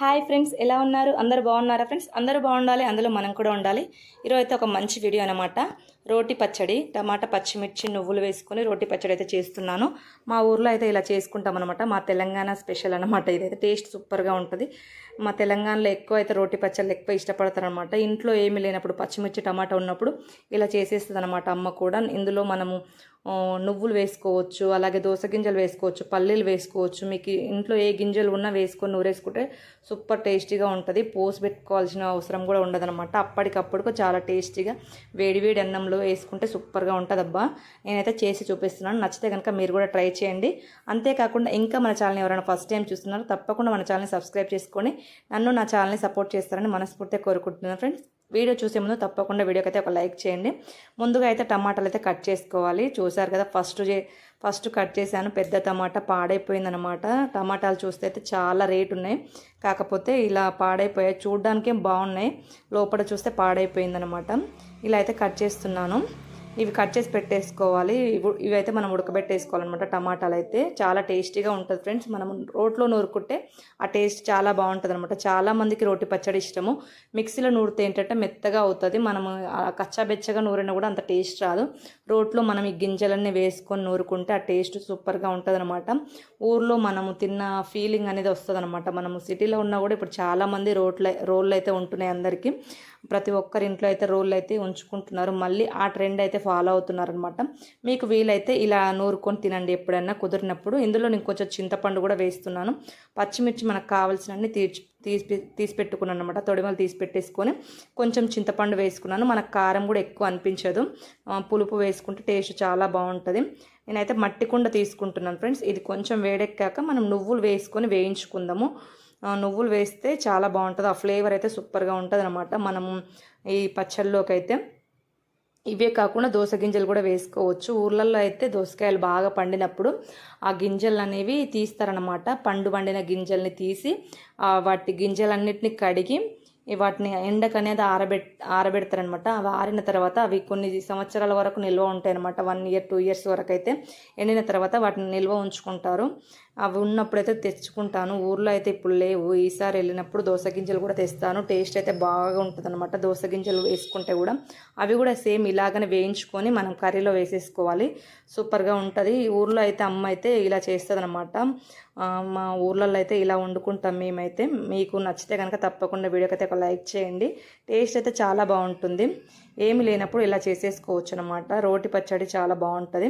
Hi friends ఎలా ఉన్నారు? అందరు బాగున్నారా ఫ్రెండ్స్? అందరూ బాగుండాలి అందులో మనం కూడా ఉండాలి. ఈరోజు అయితే ఒక మంచి వీడియో అనమాట రోటి పచ్చడి టమాటా పచ్చిమిర్చి నువ్వులు వేసుకొని రోటి పచ్చడి అయితే చేస్తున్నాను. మా ఊర్లో అయితే ఇలా చేసుకుంటాం అనమాట మా తెలంగాణ స్పెషల్ అనమాట ఇదైతే టేస్ట్ సూపర్గా ఉంటుంది. మా తెలంగాణలో ఎక్కువ అయితే రోటి పచ్చళ్ళు ఎక్కువ ఇష్టపడతారు అనమాట ఇంట్లో ఏమి లేనప్పుడు పచ్చిమిర్చి టమాటా ఉన్నప్పుడు ఇలా చేసేస్తుంది అనమాట అమ్మ కూడా. ఇందులో మనము నువ్వులు వేసుకోవచ్చు అలాగే దోస గింజలు వేసుకోవచ్చు పల్లీలు వేసుకోవచ్చు. మీకు ఇంట్లో ఏ గింజలు ఉన్నా వేసుకొని నూరేసుకుంటే సూపర్ టేస్టీగా ఉంటుంది. పోసి పెట్టుకోవాల్సిన అవసరం కూడా ఉండదన్నమాట. అప్పటికప్పుడు చాలా టేస్టీగా వేడివేడి అన్నంలో వేసుకుంటే సూపర్గా ఉంటుందబ్బా. నేనైతే చేసి చూపిస్తున్నాను. నచ్చితే కనుక మీరు కూడా ట్రై చేయండి. అంతేకాకుండా ఇంకా మన ఛానల్ని ఎవరైనా ఫస్ట్ టైం చూస్తున్నారు తప్పకుండా మన ఛానల్ని సబ్స్క్రైబ్ చేసుకొని నన్ను నా ఛానల్ని సపోర్ట్ చేస్తారని మనస్ఫూర్తిగా కోరుకుంటున్నాను ఫ్రెండ్స్. వీడియో చూసే ముందు తప్పకుండా వీడియోకి అయితే ఒక లైక్ చేయండి. ముందుగా అయితే టమాటాలు అయితే కట్ చేసుకోవాలి. చూసారు కదా ఫస్ట్ చే ఫస్ట్ కట్ చేశాను. పెద్ద టమాటా పాడైపోయిందనమాట టమాటాలు చూస్తే అయితే చాలా రేటు ఉన్నాయి. కాకపోతే ఇలా పాడైపోయాయి. చూడడానికి బాగున్నాయి. లోపల చూస్తే పాడైపోయిందనమాట ఇలా అయితే కట్ చేస్తున్నాను. ఇవి కట్ చేసి పెట్టేసుకోవాలి. ఇవి- ఇవైతే మనం ఉడకబెట్టేసుకోవాలన్నమాట టమాటాలు అయితే చాలా టేస్టీగా ఉంటుంది ఫ్రెండ్స్. మనం రోట్లో నూరుకుంటే ఆ టేస్ట్ చాలా బాగుంటుంది అనమాట చాలామందికి రోటి పచ్చడి ఇష్టము. మిక్సీలో నూరితే ఏంటంటే మెత్తగా అవుతుంది. మనము ఆ నూరినా కూడా అంత టేస్ట్ రాదు. రోట్లో మనం ఈ గింజలన్నీ వేసుకొని నూరుకుంటే ఆ టేస్ట్ సూపర్గా ఉంటుంది అనమాట ఊర్లో మనము తిన్న ఫీలింగ్ అనేది వస్తుంది అనమాట మనము సిటీలో ఉన్నా కూడా ఇప్పుడు చాలామంది రోడ్లు రోళ్ళు అయితే ఉంటున్నాయి అందరికీ. ప్రతి ఒక్కరి ఇంట్లో అయితే రోళ్ళు అయితే ఉంచుకుంటున్నారు. మళ్ళీ ఆ ట్రెండ్ అయితే ఫాలో అవుతున్నారు అనమాట మీకు వీలైతే ఇలా నూరుకొని తినండి ఎప్పుడైనా కుదిరినప్పుడు. ఇందులో నేను కొంచెం చింతపండు కూడా వేస్తున్నాను. పచ్చిమిర్చి మనకు కావాల్సినన్ని తీర్చి తీసి తీసి పెట్టుకున్నాను అనమాట తొడిమలు తీసి పెట్టేసుకొని కొంచెం చింతపండు వేసుకున్నాను. మనకు కారం కూడా ఎక్కువ అనిపించదు. పులుపు వేసుకుంటే టేస్ట్ చాలా బాగుంటుంది. నేనైతే మట్టి కుండ తీసుకుంటున్నాను ఫ్రెండ్స్. ఇది కొంచెం వేడెక్కాక మనం నువ్వులు వేసుకొని వేయించుకుందాము. నువ్వులు వేస్తే చాలా బాగుంటుంది. ఆ ఫ్లేవర్ అయితే సూపర్గా ఉంటుంది అనమాట మనము ఈ పచ్చళ్ళలోకి అయితే ఇవే కాకుండా దోస గింజలు కూడా వేసుకోవచ్చు. ఊర్లలో అయితే దోసకాయలు బాగా పండినప్పుడు ఆ గింజలు అనేవి తీస్తారనమాట పండు పండిన గింజల్ని తీసి వాటి గింజలన్నిటిని కడిగి వాటిని ఎండకు అనేది ఆరబెట్ ఆరబెడతారనమాట అవి ఆరిన తర్వాత అవి కొన్ని సంవత్సరాల వరకు నిల్వ ఉంటాయి అనమాట వన్ ఇయర్ టూ ఇయర్స్ వరకు అయితే ఎండిన తర్వాత వాటిని నిల్వ ఉంచుకుంటారు. అవి ఉన్నప్పుడైతే తెచ్చుకుంటాను. ఊర్లో అయితే ఇప్పుడు లేవు. ఈసారి వెళ్ళినప్పుడు దోస గింజలు కూడా తెస్తాను. టేస్ట్ అయితే బాగా ఉంటుంది అనమాట దోస గింజలు వేసుకుంటే కూడా అవి కూడా సేమ్ ఇలాగనే వేయించుకొని మనం కర్రీలో వేసేసుకోవాలి. సూపర్గా ఉంటుంది. ఈ ఊర్లో అయితే అమ్మ అయితే ఇలా చేస్తుంది అనమాట మా ఊర్లలో అయితే ఇలా వండుకుంటాం మేమైతే. మీకు నచ్చితే కనుక తప్పకుండా వీడియోకి అయితే ఒక లైక్ చేయండి. టేస్ట్ అయితే చాలా బాగుంటుంది. ఏమి లేనప్పుడు ఇలా చేసేసుకోవచ్చు అనమాట రోటి పచ్చడి చాలా బాగుంటుంది.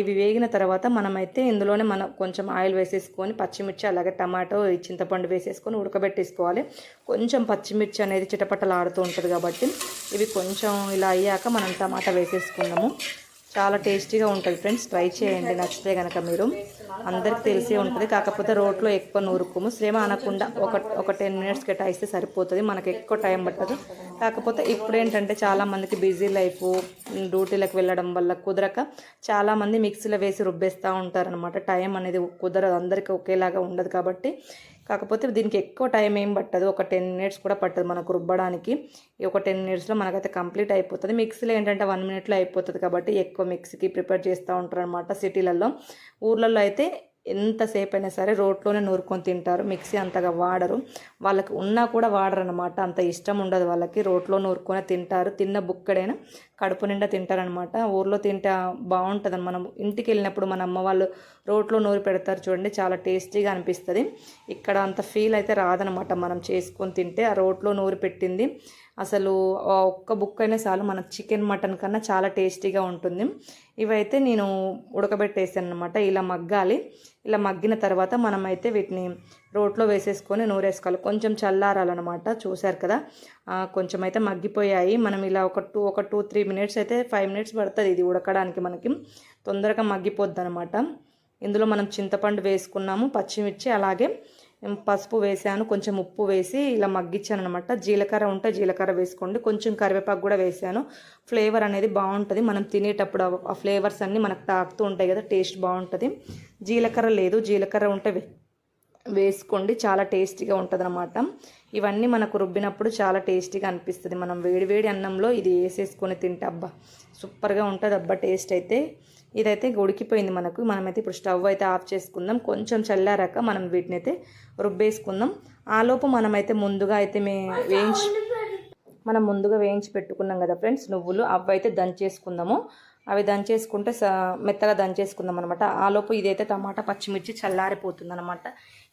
ఇవి వేగిన తర్వాత మనమైతే ఇందులోనే మనం కొంచెం ఆయిల్ వేసేసుకొని పచ్చిమిర్చి అలాగే టమాటో ఈ చింతపండు వేసేసుకొని ఉడకబెట్టేసుకోవాలి. కొంచెం పచ్చిమిర్చి అనేది చిటపటలాడుతూ ఉంటుంది కాబట్టి ఇవి కొంచెం ఇలా అయ్యాక మనం టమాటా వేసేసుకున్నాము చాలా టేస్టీగా ఉంటుంది ఫ్రెండ్స్. ట్రై చేయండి. నచ్చితే కనుక మీరు. అందరికి తెలిసే ఉంటుంది. కాకపోతే రోట్లో ఎక్కువ నూరుకోము. శ్రమ అనకుండా ఒక ఒక టెన్ మినిట్స్ కేటాయిస్తే సరిపోతుంది. మనకి ఎక్కువ టైం పట్టదు. కాకపోతే ఇప్పుడు ఏంటంటే చాలామందికి బిజీ లైఫ్ డ్యూటీలకు వెళ్ళడం వల్ల కుదరక చాలామంది మిక్సీలో వేసి రుబ్బేస్తూ ఉంటారనమాట టైం అనేది కుదరదు. అందరికీ ఒకేలాగా ఉండదు కాబట్టి కాకపోతే దీనికి ఎక్కువ టైం ఏం పట్టదు. ఒక టెన్ మినిట్స్ కూడా పట్టదు మనకు రుబ్బడానికి. ఒక టెన్ మినిట్స్లో మనకైతే కంప్లీట్ అయిపోతుంది. మిక్సీలో ఏంటంటే వన్ మినిట్లో అయిపోతుంది కాబట్టి ఎక్కువ మిక్సీకి ప్రిపేర్ చేస్తూ ఉంటారు అనమాట సిటీలలో. ఊర్లలో అయితే ఎంతసేపు అయినా సరే రోట్లోనే నూరుకొని తింటారు. మిక్సీ అంతగా వాడరు. వాళ్ళకి ఉన్నా కూడా వాడరు అనమాట అంత ఇష్టం ఉండదు వాళ్ళకి. రోట్లో నూరుకొని తింటారు. తిన్న బుక్కడైనా కడుపు నిండా తింటారనమాట ఊర్లో తింటే బాగుంటుంది మనం ఇంటికి వెళ్ళినప్పుడు మన అమ్మ వాళ్ళు రోట్లో నూరి పెడతారు చూడండి. చాలా టేస్టీగా అనిపిస్తుంది. ఇక్కడ అంత ఫీల్ అయితే రాదనమాట మనం చేసుకొని తింటే. ఆ రోట్లో నూరి పెట్టింది. అసలు ఒక్క బుక్ అయినా చాలు మనకు చికెన్ మటన్ కన్నా చాలా టేస్టీగా ఉంటుంది. ఇవైతే నేను ఉడకబెట్టేసాను అనమాట ఇలా మగ్గాలి. ఇలా మగ్గిన తర్వాత మనమైతే వీటిని రోట్లో వేసేసుకొని నూరేసుకోవాలి. కొంచెం చల్లారాలన్నమాట చూశారు కదా? కొంచెం అయితే మగ్గిపోయాయి. మనం ఇలా ఒక టూ ఒక టూ త్రీ మినిట్స్ అయితే ఫైవ్ మినిట్స్ పడుతుంది ఇది ఉడకడానికి మనకి. తొందరగా మగ్గిపోద్ది అనమాట ఇందులో మనం చింతపండు వేసుకున్నాము పచ్చిమిర్చి అలాగే పసుపు వేసాను కొంచెం ఉప్పు వేసి ఇలా మగ్గించాను అనమాట జీలకర్ర ఉంటే జీలకర్ర వేసుకోండి కొంచెం కరివేపాకు కూడా వేసాను ఫ్లేవర్ అనేది బాగుంటుంది. మనం తినేటప్పుడు ఆ- ఫ్లేవర్స్ అన్నీ మనకు తాకుతూ ఉంటాయి కదా టేస్ట్ బాగుంటుంది. జీలకర్ర లేదు జీలకర్ర ఉంటే వేసుకోండి చాలా టేస్టీగా ఉంటుంది అనమాట ఇవన్నీ మనకు రుబ్బినప్పుడు చాలా టేస్టీగా అనిపిస్తుంది. మనం వేడివేడి అన్నంలో ఇది వేసేసుకొని తింటే అబ్బా సూపర్గా ఉంటుంది అబ్బా టేస్ట్ అయితే. ఇదైతే ఉడికిపోయింది మనకు. మనమైతే ఇప్పుడు స్టవ్ అయితే ఆఫ్ చేసుకుందాం. కొంచెం చల్లారాక మనం వీటిని అయితే రుబ్బేసుకుందాం ఆలోపు మనమైతే ముందుగా అయితే మే వేయించి మనం ముందుగా వేయించి పెట్టుకున్నాం కదా ఫ్రెండ్స్ నువ్వులు అవి అయితే దంచేసుకుందాము. అవి దంచేసుకుంటే స మెత్తగా దంచేసుకుందాం అనమాట ఆలోపు ఇదైతే టమాటా పచ్చిమిర్చి చల్లారిపోతుంది అనమాట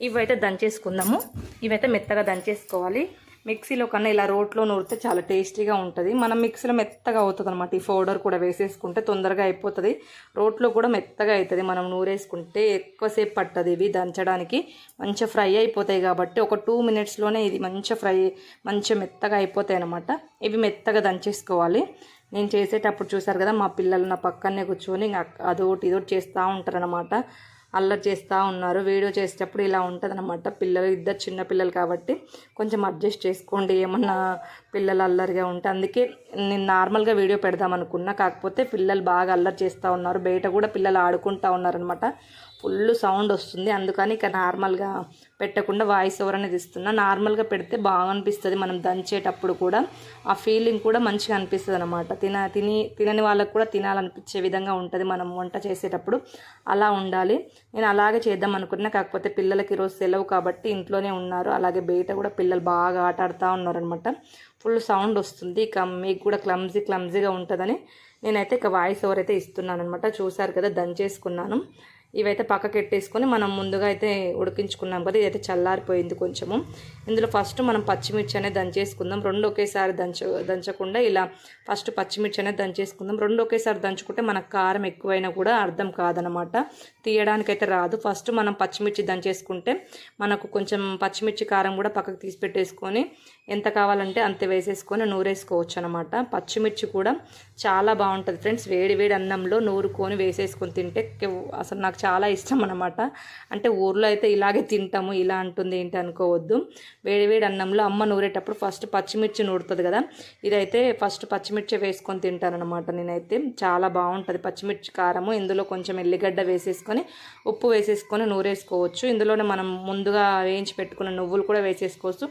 ఇవైతే దంచేసుకుందాము. ఇవైతే మెత్తగా దంచేసుకోవాలి. మిక్సీలో కన్నా ఇలా రోట్లో నూరితే చాలా టేస్టీగా ఉంటుంది. మనం మిక్సీలో మెత్తగా అవుతుంది అనమాట ఈ పౌడర్ కూడా వేసేసుకుంటే తొందరగా అయిపోతుంది. రోట్లో కూడా మెత్తగా అవుతుంది మనం నూరేసుకుంటే ఎక్కువసేపు పట్టదు ఇవి దంచడానికి. మంచిగా ఫ్రై అయిపోతాయి కాబట్టి ఒక టూ మినిట్స్లోనే ఇది మంచిగా ఫ్రై మంచిగా మెత్తగా అయిపోతాయి అనమాట ఇవి మెత్తగా దంచేసుకోవాలి. నేను చేసేటప్పుడు చూసారు కదా మా పిల్లలు నా పక్కనే కూర్చొని ఇంకా అదొకటి ఇదొకటి చేస్తూ ఉంటారనమాట అల్లరి చేస్తూ ఉన్నారు. వీడియో చేసేటప్పుడు ఇలా ఉంటుంది అనమాట పిల్లలు ఇద్దరు చిన్న పిల్లలు కాబట్టి కొంచెం అడ్జస్ట్ చేసుకోండి. ఏమన్నా పిల్లలు అల్లరిగా ఉంటే అందుకే నేను నార్మల్గా వీడియో పెడదాం అనుకున్నా. కాకపోతే పిల్లలు బాగా అల్లరి చేస్తూ ఉన్నారు. బయట కూడా పిల్లలు ఆడుకుంటూ ఉన్నారనమాట ఫుల్ సౌండ్ వస్తుంది. అందుకని ఇక నార్మల్గా పెట్టకుండా వాయిస్ ఓవర్ అనేది ఇస్తున్నా నార్మల్గా పెడితే బాగా అనిపిస్తుంది మనం దంచేటప్పుడు కూడా. ఆ ఫీలింగ్ కూడా మంచిగా అనిపిస్తుంది అనమాట తిన తిని తినని వాళ్ళకు కూడా తినాలనిపించే విధంగా ఉంటుంది మనం వంట చేసేటప్పుడు. అలా ఉండాలి. నేను అలాగే చేద్దాం అనుకున్నా. కాకపోతే పిల్లలకి ఈరోజు సెలవు కాబట్టి ఇంట్లోనే ఉన్నారు. అలాగే బయట కూడా పిల్లలు బాగా ఆట ఆడుతూ ఉన్నారనమాట ఫుల్ సౌండ్ వస్తుంది. ఇక మీకు కూడా క్లమ్జీ క్లమ్జీగా ఉంటుందని నేనైతే ఇక వాయిస్ ఓవర్ అయితే ఇస్తున్నాను అనమాట చూసారు కదా దంచేసుకున్నాను. ఇవైతే పక్కకి పెట్టేసుకొని మనం ముందుగా అయితే ఉడికించుకున్నాం కదా ఇదైతే చల్లారిపోయింది కొంచెము. ఇందులో ఫస్ట్ మనం పచ్చిమిర్చి అనేది దంచేసుకుందాం. రెండు ఒకేసారి దంచ దంచకుండా ఇలా ఫస్ట్ పచ్చిమిర్చి అనేది దంచేసుకుందాం. రెండు ఒకేసారి దంచుకుంటే మనకు కారం ఎక్కువైనా కూడా అర్థం కాదనమాట. తీయడానికైతే రాదు. ఫస్ట్ మనం పచ్చిమిర్చి దంచేసుకుంటే మనకు కొంచెం పచ్చిమిర్చి కారం కూడా పక్కకు తీసి పెట్టేసుకొని ఎంత కావాలంటే అంత వేసేసుకొని నూరేసుకోవచ్చు అనమాట పచ్చిమిర్చి కూడా చాలా బాగుంటుంది ఫ్రెండ్స్. వేడి వేడి అన్నంలో నూరుకొని వేసేసుకొని తింటే అసలు నాకు చాలా ఇష్టం అనమాట అంటే ఊర్లో అయితే ఇలాగే తింటాము ఇలా అంటుంది ఏంటి అనుకోవద్దు. వేడి వేడి అన్నంలో అమ్మ నూరేటప్పుడు ఫస్ట్ పచ్చిమిర్చి నూరుతుంది కదా. ఇదైతే ఫస్ట్ పచ్చిమిర్చి వేసుకొని తింటానమాట నేనైతే. చాలా బాగుంటుంది పచ్చిమిర్చి కారము. ఇందులో కొంచెం ఎల్లిగడ్డ వేసేసుకొని ఉప్పు వేసేసుకొని నూరేసుకోవచ్చు. ఇందులోనే మనం ముందుగా వేయించి పెట్టుకున్న నువ్వులు కూడా వేసేసుకోవచ్చు.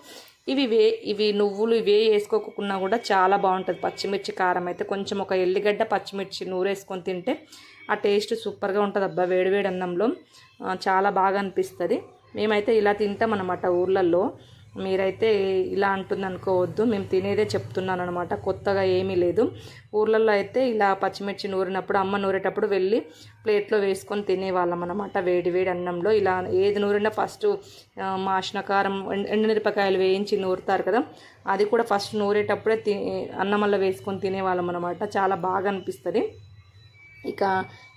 ఇవి వే ఇవి నువ్వులు ఇవే వేసుకోకుండా కూడా చాలా బాగుంటుంది. పచ్చిమిర్చి కారం అయితే కొంచెం ఒక ఎల్లిగడ్డ పచ్చిమిర్చి నూరేసుకొని తింటే ఆ టేస్ట్ సూపర్గా ఉంటుంది. అబ్బా వేడివేడి అన్నంలో చాలా బాగా అనిపిస్తుంది. మేమైతే ఇలా తింటాం అన్నమాట ఊర్లలో. మీరైతే ఇలా అంటుంది అనుకోవద్దు మేము తినేదే చెప్తున్నాను అనమాట కొత్తగా ఏమీ లేదు. ఊర్లలో అయితే ఇలా పచ్చిమిర్చి నూరినప్పుడు అమ్మ నూరేటప్పుడు వెళ్ళి ప్లేట్లో వేసుకొని తినేవాళ్ళం అనమాట వేడి వేడి అన్నంలో ఇలా ఏది నూరినా ఫస్ట్ మాషనకారం ఎండుమిరపకాయలు వేయించి నూరుతారు కదా. అది కూడా ఫస్ట్ నూరేటప్పుడే తి అన్నంలో వేసుకొని తినేవాళ్ళం అనమాట చాలా బాగా అనిపిస్తుంది. ఇక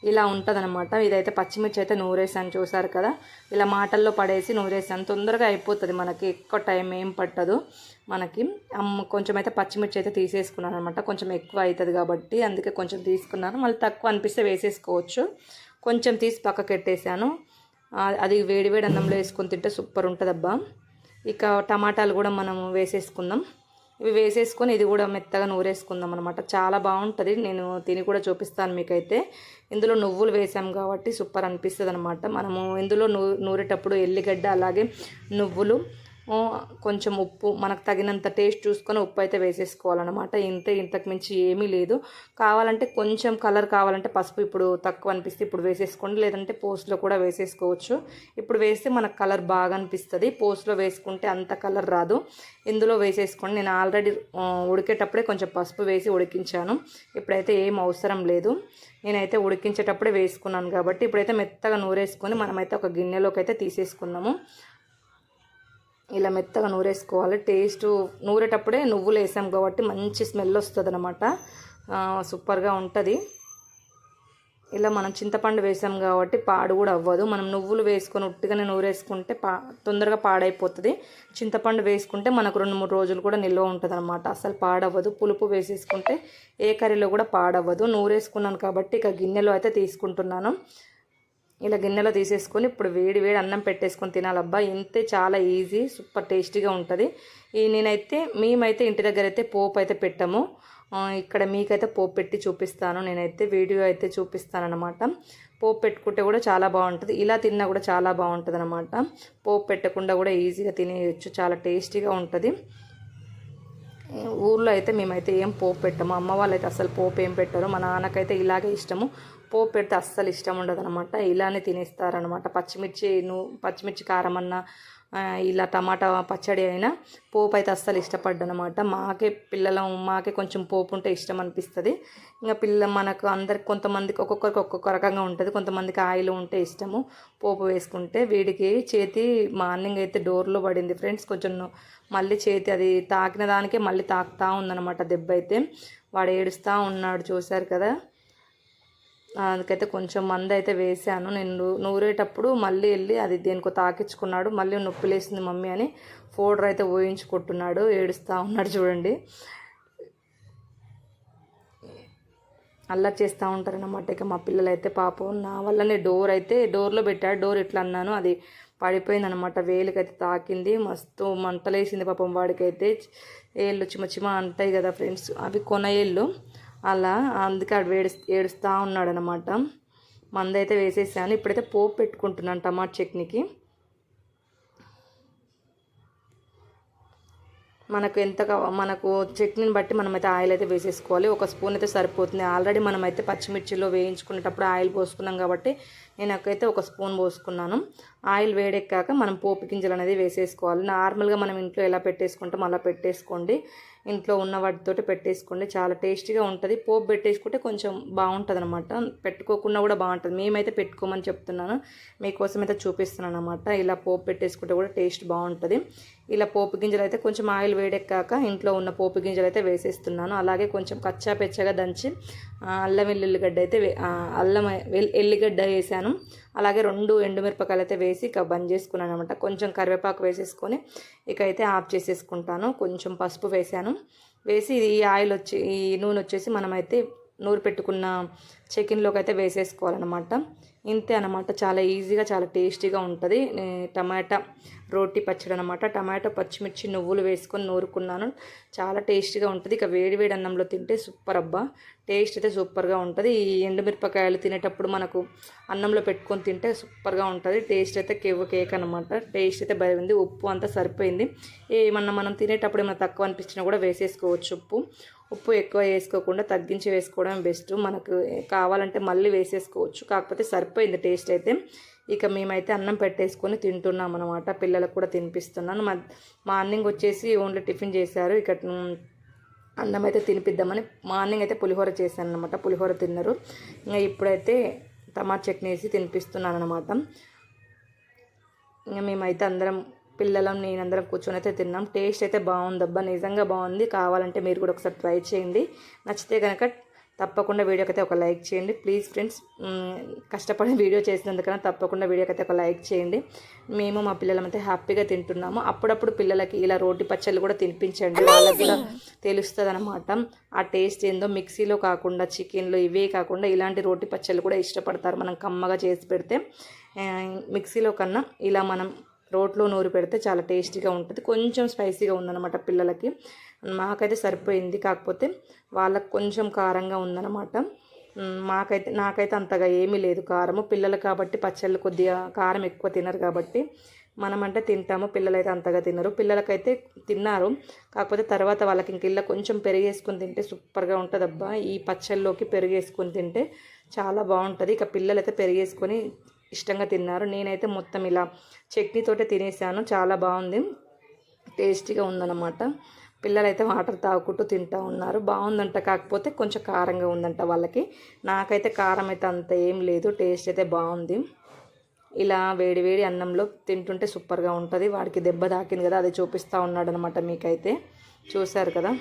ఇలా ఉంటుందన్నమాట. ఇదైతే పచ్చిమిర్చి అయితే నూరేసాను చూసారు కదా? ఇలా మాటల్లో పడేసి నూరేసాను. తొందరగా అయిపోతుంది మనకి. ఎక్కువ టైం ఏం పట్టదు మనకి. కొంచెం అయితే పచ్చిమిర్చి అయితే తీసేసుకున్నాను అనమాట కొంచెం ఎక్కువ అవుతుంది కాబట్టి అందుకే కొంచెం తీసుకున్నాను. మళ్ళీ తక్కువ అనిపిస్తే వేసేసుకోవచ్చు. కొంచెం తీసి పక్కకు పెట్టేశాను అది వేడి వేడి అన్నంలో వేసుకొని తింటే సూపర్ ఉంటుంది అబ్బా ఇక టమాటాలు కూడా మనం వేసేసుకుందాం. ఇవి వేసేసుకొని ఇది కూడా మెత్తగా నూరేసుకుందాం అనమాట చాలా బాగుంటుంది. నేను తిని కూడా చూపిస్తాను మీకైతే. ఇందులో నువ్వులు వేసాం కాబట్టి సూపర్ అనిపిస్తుంది అనమాట మనము ఇందులో నూ నూరేటప్పుడు ఎల్లిగడ్డ అలాగే నువ్వులు కొంచెం ఉప్పు మనకు తగినంత టేస్ట్ చూసుకొని ఉప్పు అయితే వేసేసుకోవాలన్నమాట. ఇంతే ఇంతకు మించి ఏమీ లేదు. కావాలంటే కొంచెం కలర్ కావాలంటే పసుపు ఇప్పుడు తక్కువ అనిపిస్తే ఇప్పుడు వేసేసుకోండి. లేదంటే పోస్ట్లో కూడా వేసేసుకోవచ్చు. ఇప్పుడు వేస్తే మనకు కలర్ బాగా అనిపిస్తుంది. పోస్ట్లో వేసుకుంటే అంత కలర్ రాదు. ఇందులో వేసేసుకోండి. నేను ఆల్రెడీ ఉడికేటప్పుడే కొంచెం పసుపు వేసి ఉడికించాను. ఇప్పుడైతే ఏం అవసరం లేదు. నేనైతే ఉడికించేటప్పుడే వేసుకున్నాను కాబట్టి ఇప్పుడైతే మెత్తగా నూరేసుకొని మనమైతే ఒక గిన్నెలోకి అయితే తీసేసుకున్నాము. ఇలా మెత్తగా నూరేసుకోవాలి. టేస్ట్ నూరేటప్పుడే నువ్వులు వేసాం కాబట్టి మంచి స్మెల్ వస్తుంది అనమాట సూపర్గా ఉంటుంది. ఇలా మనం చింతపండు వేసాం కాబట్టి పాడు కూడా అవ్వదు. మనం నువ్వులు వేసుకొని ఉట్టిగానే నూరేసుకుంటే పా తొందరగా పాడైపోతుంది. చింతపండు వేసుకుంటే మనకు రెండు మూడు రోజులు కూడా నిల్వ ఉంటుంది అనమాట అసలు పాడవ్వదు. పులుపు వేసేసుకుంటే ఏ కర్రీలో కూడా పాడవ్వదు. నూరేసుకున్నాను కాబట్టి ఇక గిన్నెలో అయితే తీసుకుంటున్నాను. ఇలా గిన్నెలో తీసేసుకొని ఇప్పుడు వేడి వేడి అన్నం పెట్టేసుకొని తినాలబ్బా. ఇంతే చాలా ఈజీ సూపర్ టేస్టీగా ఉంటుంది. ఈ నేనైతే మేమైతే ఇంటి దగ్గర అయితే పోపు అయితే పెట్టాము. ఇక్కడ మీకైతే పోపు పెట్టి చూపిస్తాను. నేనైతే వీడియో అయితే చూపిస్తాను అనమాట పోపు పెట్టుకుంటే కూడా చాలా బాగుంటుంది. ఇలా తిన్నా కూడా చాలా బాగుంటుంది అనమాట పోపు పెట్టకుండా కూడా ఈజీగా తినేయచ్చు. చాలా టేస్టీగా ఉంటుంది. ఊర్లో అయితే మేమైతే ఏం పోపు పెట్టము. అమ్మ వాళ్ళు అయితే అసలు పోపు ఏం పెట్టారు. మా నాన్నకైతే ఇలాగే ఇష్టము. పోపు పెడితే అస్సలు ఇష్టం ఉండదు అనమాట ఇలానే తినేస్తారనమాట పచ్చిమిర్చి నువ్వు పచ్చిమిర్చి కారం అన్న ఇలా టమాటా పచ్చడి అయినా పోపు అయితే అస్సలు ఇష్టపడ్డనమాట. మాకే పిల్లలం మాకే కొంచెం పోపు ఉంటే ఇష్టం అనిపిస్తుంది. ఇంకా పిల్ల మనకు అందరికి కొంతమందికి ఒక్కొక్కరికి ఒక్కొక్క రకంగా ఉంటుంది. కొంతమందికి ఆయిల్ ఉంటే ఇష్టము. పోపు వేసుకుంటే వీడికి చేతి మార్నింగ్ అయితే డోర్లో పడింది ఫ్రెండ్స్. కొంచెం మళ్ళీ చేతి అది తాకిన దానికే మళ్ళీ తాకుతా ఉందన్నమాట దెబ్బ అయితే. వాడు ఏడుస్తూ ఉన్నాడు చూశారు కదా. అందుకైతే కొంచెం మంది అయితే వేసాను. నేను నూరేటప్పుడు మళ్ళీ వెళ్ళి అది దేనికో తాకించుకున్నాడు మళ్ళీ నొప్పి లేసింది మమ్మీ అని ఫోడర్ అయితే ఊహించుకుంటున్నాడు ఏడుస్తూ ఉన్నాడు చూడండి. అల్లరి చేస్తూ ఉంటారన్నమాట. ఇక మా పిల్లలు అయితే పాపం నా వల్లనే డోర్ అయితే డోర్లో పెట్టాడు. డోర్ ఇట్లా అన్నాను అది పడిపోయిందనమాట వేలుకైతే వేలికైతే తాకింది. మస్తు మంటలేసింది పాపం వాడికైతే. ఏళ్ళు చిమ చిమ అంటాయి కదా ఫ్రెండ్స్. అవి కొన ఏళ్ళు. అలా అందుకే ఆడు వేడి ఏడుస్తూ ఉన్నాడు అనమాట మందైతే వేసేసాను. ఇప్పుడైతే పోపు పెట్టుకుంటున్నాను టమాటా చట్నీకి. మనకు ఎంత కావ- మనకు చట్నీని బట్టి మనమైతే ఆయిల్ అయితే వేసేసుకోవాలి. ఒక స్పూన్ అయితే సరిపోతుంది. ఆల్రెడీ మనమైతే పచ్చిమిర్చిలో వేయించుకునేటప్పుడు ఆయిల్ పోసుకున్నాం కాబట్టి నేను నాకైతే ఒక స్పూన్ పోసుకున్నాను. ఆయిల్ వేడెక్కాక మనం పోపు గింజలు అనేది వేసేసుకోవాలి. నార్మల్గా మనం ఇంట్లో ఎలా పెట్టేసుకుంటాం అలా పెట్టేసుకోండి. ఇంట్లో ఉన్న వాటితోటి పెట్టేసుకోండి. చాలా టేస్టీగా ఉంటుంది. పోపు పెట్టేసుకుంటే కొంచెం బాగుంటుంది అనమాట పెట్టుకోకుండా కూడా బాగుంటుంది. మేమైతే పెట్టుకోమని చెప్తున్నాను. మీకోసం అయితే చూపిస్తున్నాను అనమాట ఇలా పోపు పెట్టేసుకుంటే కూడా టేస్ట్ బాగుంటుంది. ఇలా పోపు గింజలు అయితే కొంచెం ఆయిల్ వేడెక్కాక ఇంట్లో ఉన్న పోపు గింజలు అయితే వేసేస్తున్నాను. అలాగే కొంచెం కచ్చా పెచ్చగా దంచి అల్లం వెల్లుల్లిగడ్డ అయితే అల్లం వెల్- ఎల్లిగడ్డ వేసాను. అలాగే రెండు ఎండుమిరపకాయలు అయితే వేసి ఇక బంద్ చేసుకున్నాను అనమాట కొంచెం కరివేపాకు వేసేసుకొని ఇక అయితే ఆఫ్ చేసేసుకుంటాను. కొంచెం పసుపు వేసాను. వేసి ఈ ఆయిల్ వచ్చి ఈ నూనె వచ్చేసి మనమైతే నూరు పెట్టుకున్న చికెన్లోకి అయితే వేసేసుకోవాలన్నమాట. ఇంతే అనమాట చాలా ఈజీగా చాలా టేస్టీగా ఉంటుంది. టమాటా రోటి పచ్చడి అనమాట టమాటా పచ్చిమిర్చి నువ్వులు వేసుకొని నూరుకున్నాను. చాలా టేస్టీగా ఉంటుంది. ఇక వేడి వేడి అన్నంలో తింటే సూపర్ అబ్బా. టేస్ట్ అయితే సూపర్గా ఉంటుంది. ఈ ఎండుమిరపకాయలు తినేటప్పుడు మనకు అన్నంలో పెట్టుకొని తింటే సూపర్గా ఉంటుంది. టేస్ట్ అయితే కేవ్ కేక్ అనమాట టేస్ట్ అయితే బాగుంది ఉప్పు అంతా సరిపోయింది. ఏమన్నా మనం తినేటప్పుడు ఏమైనా తక్కువ అనిపించినా కూడా వేసేసుకోవచ్చు ఉప్పు. ఉప్పు ఎక్కువ వేసుకోకుండా తగ్గించి వేసుకోవడం బెస్ట్. మనకు కావాలంటే మళ్ళీ వేసేసుకోవచ్చు. కాకపోతే సరిపోయింది టేస్ట్ అయితే. ఇక మేమైతే అన్నం పెట్టేసుకొని తింటున్నాం అనమాట పిల్లలకు కూడా తినిపిస్తున్నాను. మార్నింగ్ వచ్చేసి ఓన్లీ టిఫిన్ చేశారు. ఇక అన్నం అయితే తినిపిద్దామని మార్నింగ్ అయితే పులిహోర చేశాను అనమాట పులిహోర తిన్నారు. ఇంకా ఇప్పుడైతే టమాటా చట్నీ వేసి తినిపిస్తున్నాను అనమాట ఇంకా మేమైతే అందరం పిల్లలం నేను అందరం కూర్చొని అయితే తిన్నాం. టేస్ట్ అయితే బాగుందబ్బా. నిజంగా బాగుంది. కావాలంటే మీరు కూడా ఒకసారి ట్రై చేయండి. నచ్చితే కనుక తప్పకుండా వీడియోకి అయితే ఒక లైక్ చేయండి. ప్లీజ్ ఫ్రెండ్స్ కష్టపడి వీడియో చేసినందుకన్నా తప్పకుండా వీడియోకి అయితే ఒక లైక్ చేయండి. మేము మా పిల్లలమైతే హ్యాపీగా తింటున్నాము. అప్పుడప్పుడు పిల్లలకి ఇలా రోటి పచ్చళ్ళు కూడా తినిపించండి. వాళ్ళకి కూడా తెలుస్తుంది అనమాట ఆ టేస్ట్ ఏందో మిక్సీలో కాకుండా చికెన్లో ఇవే కాకుండా ఇలాంటి రోటి పచ్చళ్ళు కూడా ఇష్టపడతారు మనం కమ్మగా చేసి పెడితే. మిక్సీలో కన్నా ఇలా మనం రోట్లో నూరి పెడితే చాలా టేస్టీగా ఉంటుంది. కొంచెం స్పైసీగా ఉందన్నమాట పిల్లలకి. మాకైతే సరిపోయింది. కాకపోతే వాళ్ళకి కొంచెం కారంగా ఉందన్నమాట. మాకైతే నాకైతే అంతగా ఏమీ లేదు కారము. పిల్లలు కాబట్టి పచ్చళ్ళు కొద్దిగా కారం ఎక్కువ తినరు కాబట్టి మనమంటే తింటాము. పిల్లలైతే అంతగా తినరు. పిల్లలకైతే తిన్నారు. కాకపోతే తర్వాత వాళ్ళకి ఇంక ఇలా కొంచెం పెరిగేసుకొని తింటే సూపర్గా ఉంటుంది అబ్బా ఈ పచ్చళ్ళలోకి పెరిగేసుకొని తింటే చాలా బాగుంటుంది. ఇక పిల్లలైతే పెరిగేసుకొని ఇష్టంగా తిన్నారు. నేనైతే మొత్తం ఇలా చట్నీతోటే తినేసాను. చాలా బాగుంది. టేస్టీగా ఉందన్నమాట. పిల్లలైతే వాటర్ తాగుకుంటూ తింటూ ఉన్నారు. బాగుందంట కాకపోతే కొంచెం కారంగా ఉందంట వాళ్ళకి. నాకైతే కారం అయితే అంత ఏం లేదు టేస్ట్ అయితే బాగుంది. ఇలా వేడి వేడి అన్నంలో తింటుంటే సూపర్గా ఉంటుంది. వాడికి దెబ్బ తాకింది కదా అది చూపిస్తూ ఉన్నాడు అనమాట మీకైతే. చూశారు కదా?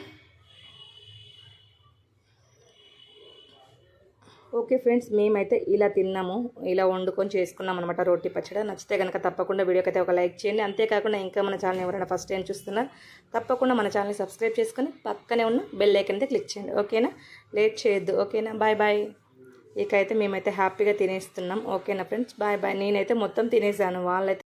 ఓకే ఫ్రెండ్స్ మేమైతే ఇలా తిన్నాము. ఇలా వండుకొని చేసుకున్నాం అనమాట రోటీ పచ్చడి. నచ్చితే కనుక తప్పకుండా వీడియోకి అయితే ఒక లైక్ చేయండి. అంతేకాకుండా ఇంకా మన ఛానల్ ఎవరైనా ఫస్ట్ టైం చూస్తున్నారు తప్పకుండా మన ఛానల్ని సబ్స్క్రైబ్ చేసుకొని పక్కనే ఉన్న బెల్ ఐకన్ అయితే క్లిక్ చేయండి. ఓకేనా? లేట్ చేయొద్దు. ఓకేనా? Bye bye. ఇక అయితే మేమైతే హ్యాపీగా తినేస్తున్నాం. ఓకేనా ఫ్రెండ్స్? Bye bye. నేనైతే మొత్తం తినేసాను. వాళ్ళైతే